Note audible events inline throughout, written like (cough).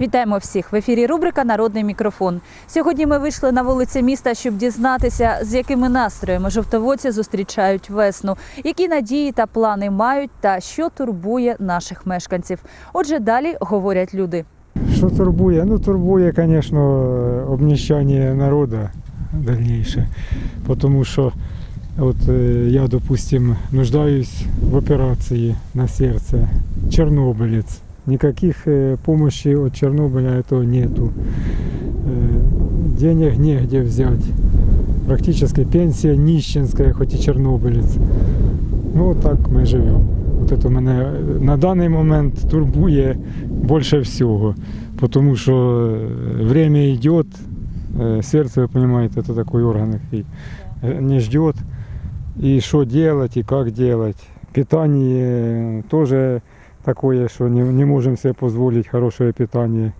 Вітаємо всіх в ефірі. Рубрика Народний мікрофон. Сьогодні ми вийшли на вулиці міста, щоб дізнатися, з якими настроями жовтоводці зустрічають весну, які надії та плани мають, та що турбує наших мешканців. Отже, далі говорять люди. Що турбує? Ну, турбує, звісно, обніщання народу дальніше. Тому що от, е, я, допустим, нуждаюсь в операції на серце. Чорнобилець. Никаких э, помощи от Чернобыля этого нету. Э, денег негде взять. Практически пенсия нищенская, хоть и чернобылец. Ну, вот так ми живемо. От это мене е, на даний момент турбує більше всього. Потому що е, время идет, э, сердце, вы понимаете, это такой орган, який э, не ждет. И что делать, и как делать. Питание тоже такое, что не, не можем себе позволить хорошее питание.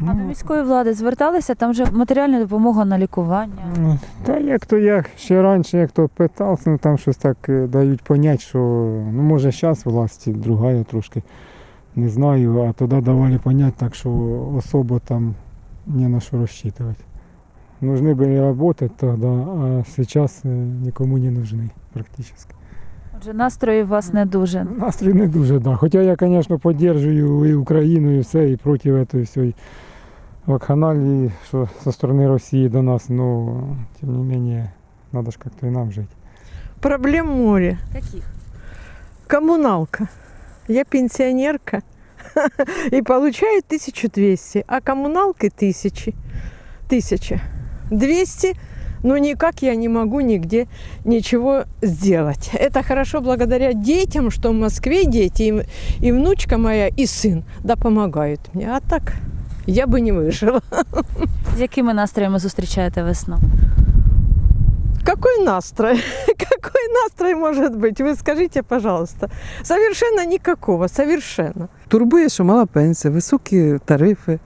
А до міської влади зверталися, там вже матеріальна допомога на лікування. Ну, Та як то я ще раніше, як то питався, ну там щось так е, дають понять, що ну може зараз власті другая трошки, не знаю, а тоді давали понять, так що особо там не на що розчитувати. Нужны были работать тогда, а сейчас е, нікому не нужны практично. Отже, настрої у вас не дуже. Настрій не дуже, да. Хоча я, звісно, підтримую і Україну, і все, і проти цієї всієї вакханалії, що зі сторони Росії до нас, ну, тим не менее, треба ж як-то і нам жити. Проблем море. Яких? Коммуналка. Я пенсионерка (laughs) и получаю 1200, а коммуналки тысячи. Тысяча. 200, но никак я не могу нигде ничего сделать. Это хорошо благодаря детям, что в Москве дети, и, и внучка моя, и сын, да, помогают мне. А так я бы не выжила. З якими настроями зустрічаєте весну? Какой настрой? (laughs) Какой настрой может быть? Вы скажите, пожалуйста. Совершенно никакого, совершенно. Турбує, що мала пенсія, високі тарифи,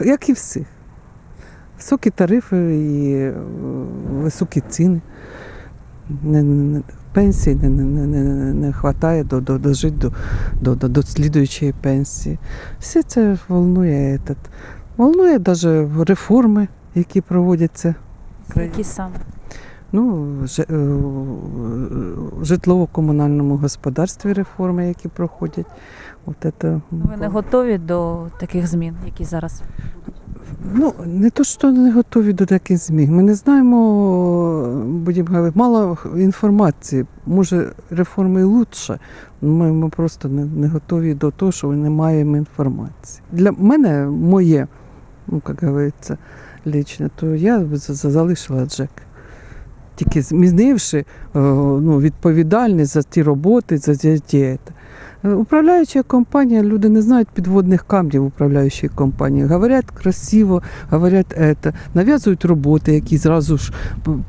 як і всіх. Високі тарифи і е, високі ціни. Пенсії не, не, не, не, не вистачає до, до, до, жити до, до, до, до слідуючої пенсії. Все це волнує. Этот. Волнує навіть реформи, які проводяться. Які саме? Ну, е, житлово-комунальному господарстві реформи, які проходять. От це, Ви не готові до таких змін, які зараз? Ну, не то, що не готові до таких змін. Ми не знаємо, будемо говорити, мало інформації. Може, реформи лучше. Ми, ми просто не, не готові до того, що не маємо інформації. Для мене моє, ну, як говориться, лічне, то я за- за- залишила Джек. Тільки змінивши е, ну, відповідальність за ті роботи, за ті. ті- Управляюча компанія, люди не знають підводних камнів управляючої компанії. Говорять красиво, говорять это, нав'язують роботи, які зразу ж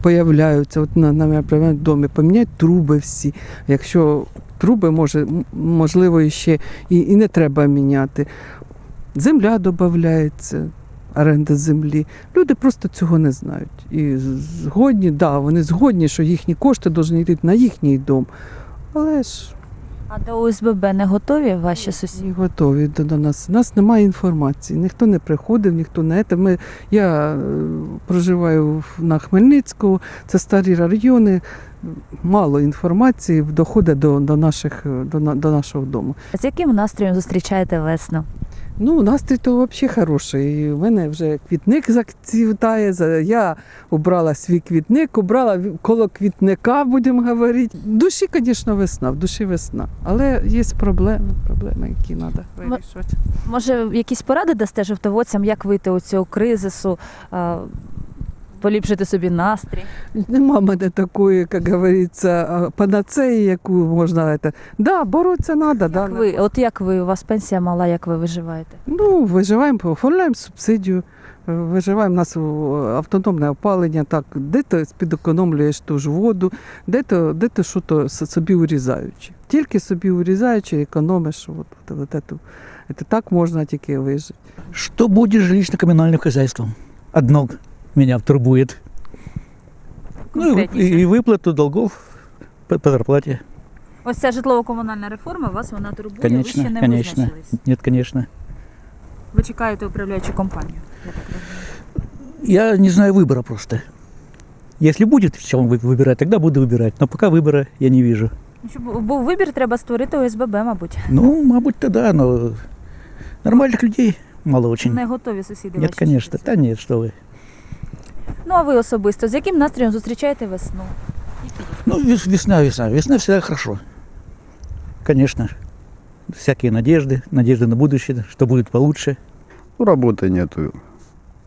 появляються. От на, на в домі поміняють труби всі. Якщо труби може, можливо, ще і, і не треба міняти. Земля додається, оренда землі. Люди просто цього не знають. І згодні, да, вони згодні, що їхні кошти повинні йти на їхній дом. Але ж А до ОСББ не готові ваші сусіди? не готові до, до нас. У нас немає інформації. Ніхто не приходив, ніхто не це. Ми, я е, проживаю на Хмельницькому, це старі райони. Мало інформації доходить до, до, наших, е, до, до нашого дому. З яким настроєм зустрічаєте весну? Ну, настрій то взагалі хороший. В мене вже квітник зацвітає. Я обрала свій квітник, обрала коло квітника, будемо говорити. В душі, звісно, весна, в душі весна. Але є проблеми, проблеми, які треба вирішувати. Може, якісь поради дасте жовтоводцям, як вийти у цього кризису, поліпшити собі настрій? Нема в мене такої, як говориться, панацеї, яку можна. Это... Да, боротися треба. Да, Як ви, от як ви, у вас пенсія мала, як ви виживаєте? Ну, виживаємо, оформляємо субсидію, е, виживаємо, у нас о, автономне опалення, так, де-то спідекономлюєш ту ж воду, де-то, де-то що-то с- собі урізаючи. Тільки собі урізаючи, економиш. От, от, от, это, это так можна тільки вижити. Что будет с жилищно-коммунальным хозяйством? Одно меня турбует. Ну и, Конкретніше. и выплату долгов по, по зарплате. Ось ця житлово-комунальна реформа, вас вона турбує, ви Конечно, ще не конечно. визначились. Нет, конечно. Ви чекаєте управляючу компанію? Я так розумію. Я не знаю выбора просто. Если будет в чем вы- выбирать, тогда буду выбирать. Но пока выбора я не вижу. Ну, Щоб був вибір, треба створити ОСББ, мабуть. Ну, мабуть, тогда, но нормальных людей мало очень. Не готові сусіди. Нет, ваші конечно. вчитися. Да нет, что вы. Ну а ви особисто з яким настроєм зустрічаєте весну? Ну, вес- весна, весна. Весна всегда хорошо. Конечно. Всякие надежды, надежды на будущее, что будет получше. Ну, работы нету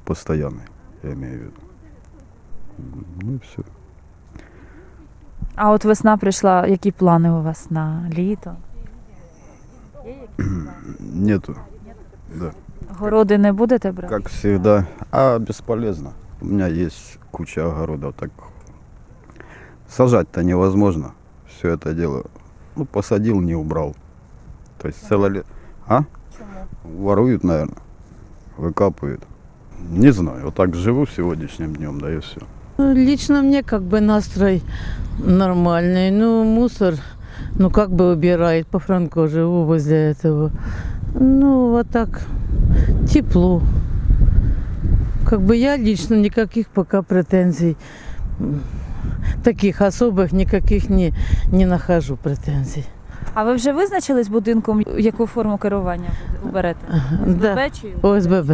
постоянной, я имею в виду. Ну и все. А от весна прийшла. Які плани у вас на літо? Нету. Да. Городи не будете брати? Как всегда. А бесполезно. У меня есть куча огородов, так сажать-то невозможно. Все это дело. Ну, посадил, не убрал. То есть целое лето. А? Воруют, наверное. Выкапывают. Не знаю. Вот так живу сегодняшним днем, да и все. Ну, Лично мне как бы настрой нормальный. Ну, мусор, ну, как бы убирает. По Франко живу возле этого. Ну, вот так, тепло. Как бы я лично никаких пока претензий, м, таких особых никаких не, не нахожу претензий. А ви вже визначились будинком, яку форму керування буде- оберете? Да. ОСББ чи ОСББ.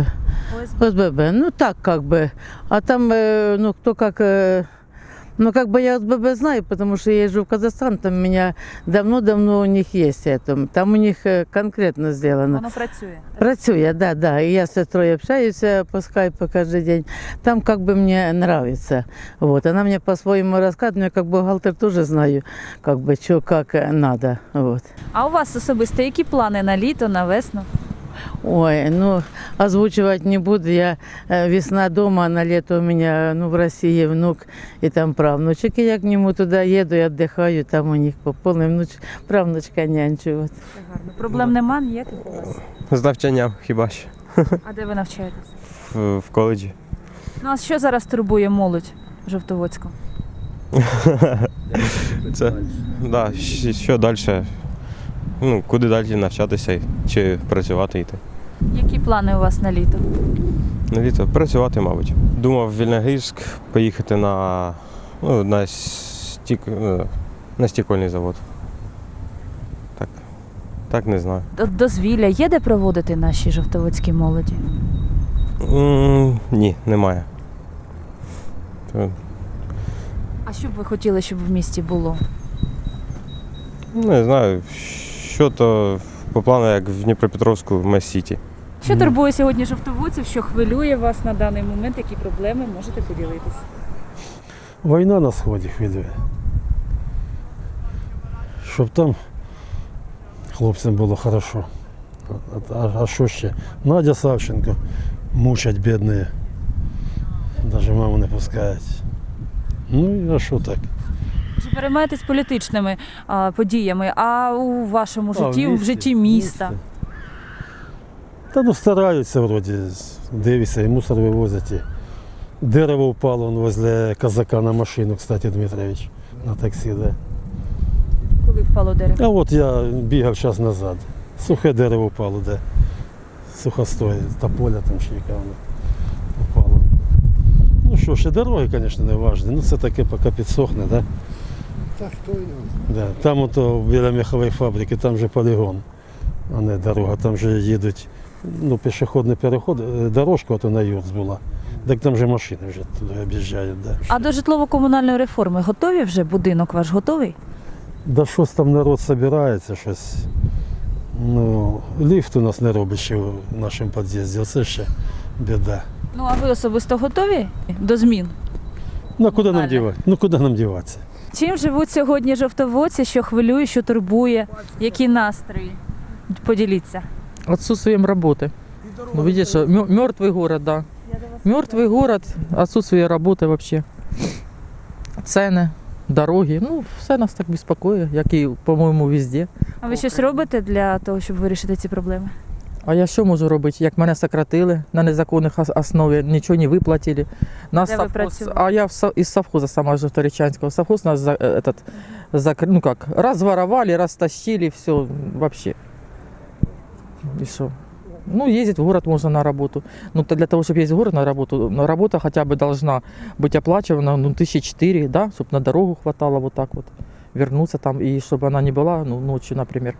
ОСББ? ОСББ, ну так как бы. А там, э, ну кто как... э, Ну, как бы я ОСББ знаю, потому что я езжу в Казахстан, там у меня давно-давно у них есть это. Там у них э, конкретно сделано. Воно працює. Працює, да, да. И я с сестрой общаюсь э, по скайпу каждый день. Там как бы мне нравится. Вот. Она мне по-своему рассказывает, но я как бухгалтер тоже знаю, как бы, что, как э, надо. Вот. А у вас особисто які плани на літо, на весну? Ой, ну, озвучивать не буду. Я э, весна дома, а на лето у меня, ну, в России внук и там правнучек. И я к нему туда еду и отдыхаю. Там у них по полной внуч... правнучка нянчу. Вот. Це гарно. Проблем нема ніяких у вас? З навчанням хіба що (laughs) А де ви навчаєтесь? в, в коледжі. Ну а що зараз турбує молодь Жовтоводську? (laughs) Це да, щ- що далі? Ну, куди далі навчатися чи працювати йти? Які плани у вас на літо? На літо працювати, мабуть. Думав в Вільногрівськ поїхати на, ну, на, стік, ну, на стікольний завод. Так. Так не знаю. Дозвілля є де проводити наші жовтоводські молоді? м ні, немає. А що б ви хотіли, щоб в місті було? не знаю, що то по плану, як в Дніпропетровську в Мес-Сіті. Що турбує сьогодні жовтоводців, що хвилює вас на даний момент, які проблеми можете поділитися? Війна на сході хвилює. Щоб там хлопцям було хорошо. А, а, а що ще? Надя Савченко мучать бідні. Навіть маму не пускають. Ну а що так? Чи переймаєтесь політичними а, подіями, а у вашому житті, в, житті міста? Та ну стараються вроді, дивишся, і мусор вивозять. І дерево впало он возле казака на машину, кстати, Дмитрович, на таксі, да. Коли впало дерево? А от я бігав час назад. Сухе дерево впало, де сухостой, тополя там чи яка вона впала. Ну що, ще дороги, звісно, не важливі. Ну це таке поки підсохне, да? Так, хто його? Да. Там ото біля м'яхової фабрики, там же полігон, а не дорога. Там же їдуть ну, пішохідний переход, е, дорожка ото на Юрц була. Так там же машини вже туди об'їжджають. Да. А до житлово-комунальної реформи готові вже? Будинок ваш готовий? Да щось там народ збирається, щось. Ну, ліфт у нас не робить ще в нашому під'їзді, оце ще біда. Ну а ви особисто готові до змін? Ну куди нам дівати? Ну куди нам діватися? Чим живуть сьогодні жовтоводці, що хвилює, що турбує, які настрої? Поділіться. Отсутствием работы. Ну, видишь, мертвый город, да. Мертвый город, отсутствие работы вообще. Цены, дороги. Ну, все нас так беспокоит, як і, по-моєму, везде. А ви щось робите для того, щоб вирішити ці проблеми? А я що можу робити? Як мене сократили на незаконних ос- основі, нічого не виплатили. Нас Де ви совхоз, працювали? а я в со- із совхоза сама Жовторічанського. Совхоз нас за, э, этот, закр... ну как, разворовали, растащили, все вообще. И что? Ну, ездить в город можно на работу. Ну, то для того, чтобы ездить в город на работу, ну, работа хотя бы должна быть оплачивана, ну, тысячи четыре, да, чтобы на дорогу хватало вот так вот вернуться там, и чтобы она не была, ну, ночью, например,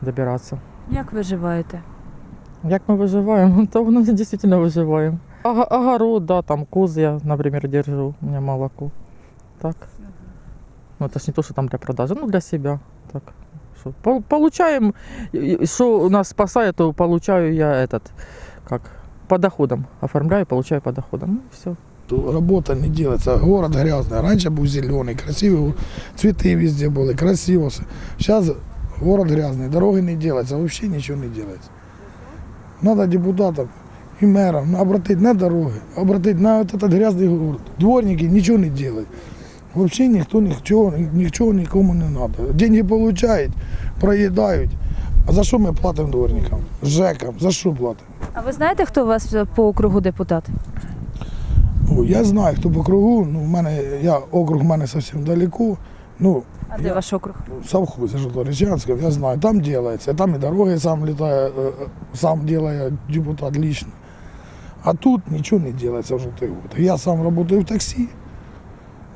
добираться. Як виживаєте? Як мы выживаем? (laughs) То у нас действительно выживаем. Ого- Огород, да, там коз я, например, держу, у меня молоко. Так. Ну, это ж не то, что там для продажи, ну, для себя. Так. Что, пол- получаем, что нас спасает, то получаю я этот, как, по доходам. Оформляю, получаю по доходам. Ну, все. то работа не делается. Город грязный. Раньше был зеленый, красивый, цветы везде были, красиво. все. Сейчас город грязный, дороги не делаются, вообще ничего не делается. Надо депутатам и мэрам обратить на дороги, обратить на вот этот грязный город. Дворники ничего не делают. Вообще никто ничего, ничего никому не надо. Деньги получают, проедают. А за що ми платимо дворникам? ЖЕКам, за що платимо? А ви знаєте, хто у вас по округу депутат? Ну, я знаю, хто по кругу. Ну, в мене, я, округ в мене зовсім далеко. Ну, А де Я- ваш округ? в совхозе Житомирчанском, я знаю, там делается. Там и дороги сам летаю, э, э, сам делаю депутат лично. А тут ничего не делается в желтый год. Я сам работаю в такси.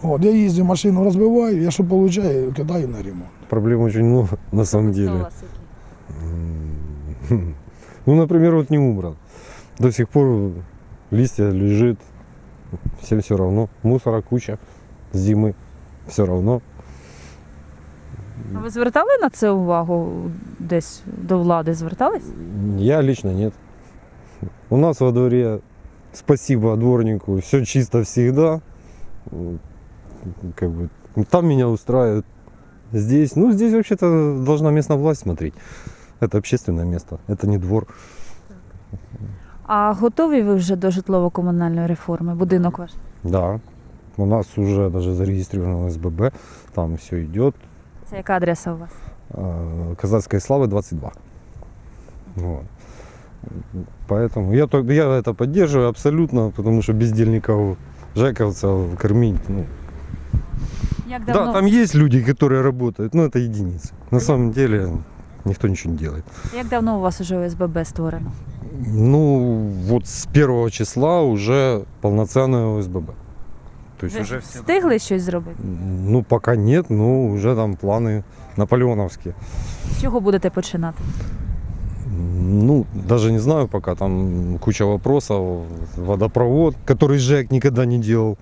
Вот, я ездю, машину разбиваю, я что получаю, кидаю на ремонт. Проблем очень много, на самом Хто у деле. вас який? (laughs) М, Ну, например, вот не убран. До сих пор листья лежит, всем все равно. Мусора куча с зимы, все равно. А ви звертали на це увагу десь до влади? Звертались? Я лично нет. У нас во дворе, спасибо дворнику, все чисто всегда. М, Как бы, там меня устраивает. Здесь, ну, здесь вообще-то должна местная власть смотреть. Это общественное место, это не двор. А готові ви вже до житлово-комунальної реформи? Будинок ваш? Да, у нас уже даже зарегистрировано СББ, там все идет. Це яка адреса у вас? Э, Казацкой славы 22. Вот. Поэтому я, я это поддерживаю абсолютно, потому что бездельников, жековцев кормить. Ну. Як давно? Да, там есть люди, которые работают, но это единицы. На самом деле никто ничего не делает. Як давно у вас уже ОСББ створено? Ну, вот с первого числа уже полноценное ОСББ. То есть уже все... встигли щось зробити? Ну, пока нет, но уже там планы наполеоновские. З чого будете починати? Ну, даже не знаю пока, там куча вопросов. Водопровод, который ЖЭК никогда не делал.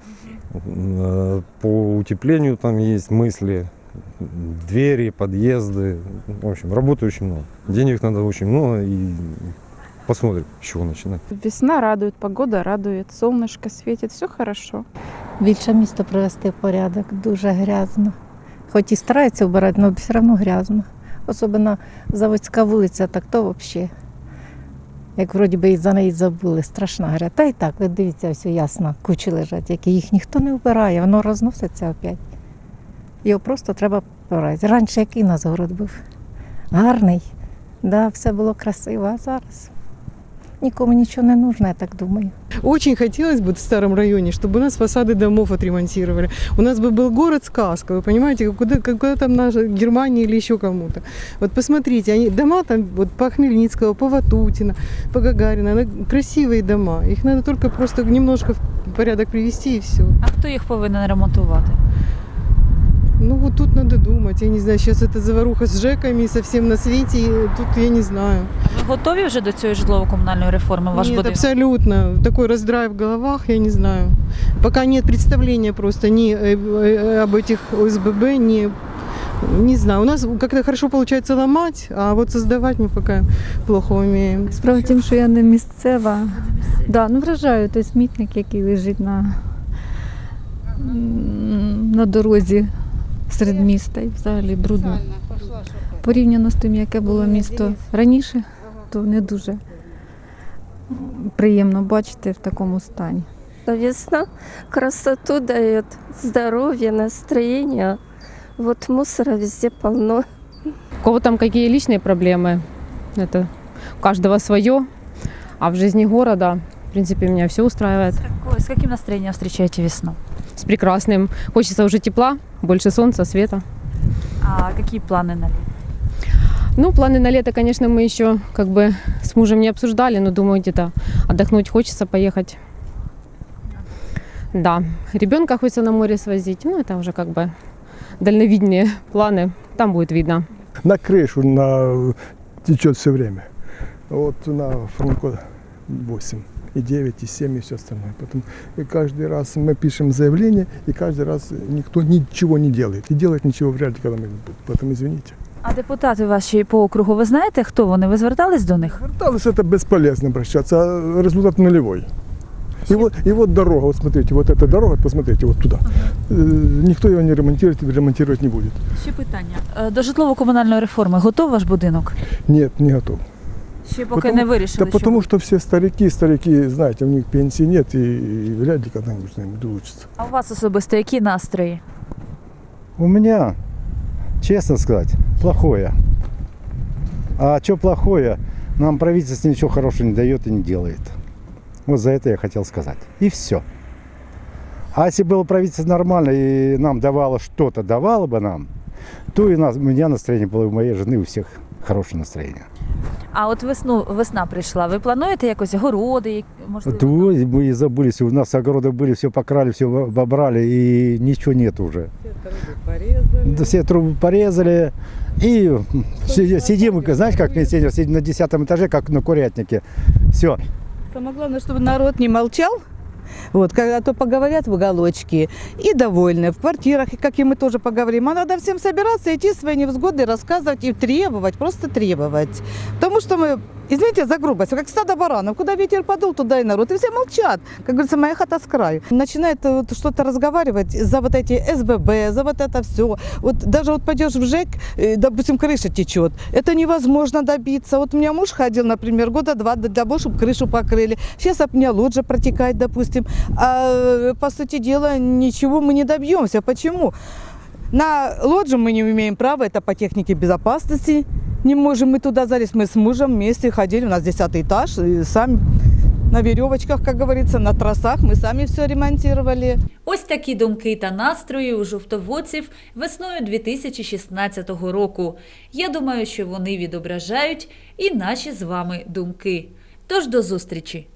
Э, По утеплению там есть мысли. Двери, подъезды. В общем, работы очень много. Денег надо очень много и посмотрим, с чего начинать. Весна радует, погода радует, солнышко светит, все хорошо. Більше місто привести в порядок, дуже грязно. Хоч і стараються вбирати, але все одно грязно. Особливо Заводська вулиця, так то взагалі. Як вроді би і за неї забули, страшна гря. Та й так, ви дивіться, все ясно, кучі лежать, які їх ніхто не вбирає, воно розноситься опять. Його просто треба вбирати. Раніше який у нас город був? Гарний, да, все було красиво, а зараз нікому нічого не нужно, я так думаю. Очень хотелось бы в старом районе, чтобы у нас фасады домов отремонтировали. У нас бы был город-сказка, вы понимаете, как куда, как куда там наша Германия или еще кому-то. Вот посмотрите, они, дома там вот по Хмельницкого, по Ватутина, по Гагарина, ну, красивые дома. Их надо только просто немножко в порядок привести и все. А хто їх повинен ремонтувати? Ну вот тут надо думать, я не знаю, сейчас это заваруха с ЖЭКами совсем на свете, и тут я не знаю. А ви готові вже до цієї житлово-комунальної реформи? Ваш Нет, будинок? абсолютно. Такой раздрай в головах, я не знаю. Пока нет представления просто ни э, э, об этих ОСББ, ни не знаю. У нас как-то хорошо получается ломать, а вот создавать мы пока плохо умеем. Справа в тім, що я не місцева. Да, ну вражаю той смітник, який лежить на, м, на дорозі серед міста і взагалі брудно. Порівняно з тим, яке було місто раніше, то не дуже приємно бачити в такому стані. Весна красоту дает, здоровье, настроение. Вот мусора везде полно. У кого там какие личные проблемы, это у каждого свое. А в жизни города, в принципе, меня все устраивает. Ой, З яким настроєнням зустрічаєте весну? С прекрасным. Хочется уже тепла, больше солнца, света. А які плани на літо? Ну, планы на лето, конечно, мы еще как бы с мужем не обсуждали, но думаю, где-то отдохнуть хочется, поехать. Да, ребенка хочется на море свозить, ну, это уже как бы дальновидные планы, там будет видно. на крышу на, течет все время. Вот на Франко 8 и 9, и 7, и все остальное. Потом и каждый раз мы пишем заявление, и каждый раз никто ничего не делает. И делать ничего вряд ли когда-нибудь будет. Поэтому извините. А депутати ваші по округу, ви знаєте, хто вони? Ви звертались до них? Верталось это бесполезно обращаться, а результат нулевой. И вот, и вот дорога, вот смотрите, вот эта дорога, посмотрите, вот туда. Э, Никто ее не ремонтирует и ремонтировать не будет. Ще питання. Е, До житлово-комунальної реформи готов ваш будинок? Нет, не готов. Ще поки Потому- не вирішили. Да що потому что все старики, старики, знаете, у них пенсии нет, и, и вряд ли когда-нибудь что-нибудь улучшится. А у вас особисто які настрої? У меня, честно сказать, плохое. А что плохое? Нам правительство ничего хорошего не дает и не делает. Вот за это я хотел сказать. И все. А если было правительство нормально и нам давало что-то, давало бы нам, то и нас, у меня настроение было, и у моей жены, у всех хорошее настроение. А от весну весна прийшла. Ви плануєте якось городи? як- Можливо, То мы и забылись, у нас огороды были, все покрали, все обобрали, и ничего нет уже. Да, Все трубы порезали. И м, си- сидим, знаешь, как пенсионер, сидим на десятом этаже, как на курятнике. Все. Самое главное, чтобы народ не молчал. Вот, когда то поговорят в уголочке и довольны. В квартирах, и как и мы тоже поговорим. А надо всем собираться, идти свои невзгоды рассказывать и требовать, просто требовать. Потому что мы, извините за грубость, как стадо баранов. Куда ветер подул, туда и народ. И все молчат. Как говорится, моя хата с краю. Начинает э, вот что-то разговаривать за вот эти СББ, за вот это все. Вот даже вот пойдешь в ЖЭК, э, допустим, крыша течет. Это невозможно добиться. Вот у меня муж ходил, например, года два для того, чтобы крышу покрыли. Сейчас от меня лоджия протекает, допустим. А э, по сути дела ничего мы не добьемся. Почему? На лоджию мы не имеем права, это по технике безопасности. Не можем мы туда залезть. Мы с мужем вместе ходили, у нас десятый этаж, и сами на веревочках, как говорится, на тросах мы сами все ремонтировали. Ось такі думки та настрої у жовтоводців весною 2016 року. Я думаю, що вони відображають і наші з вами думки. Тож до зустрічі!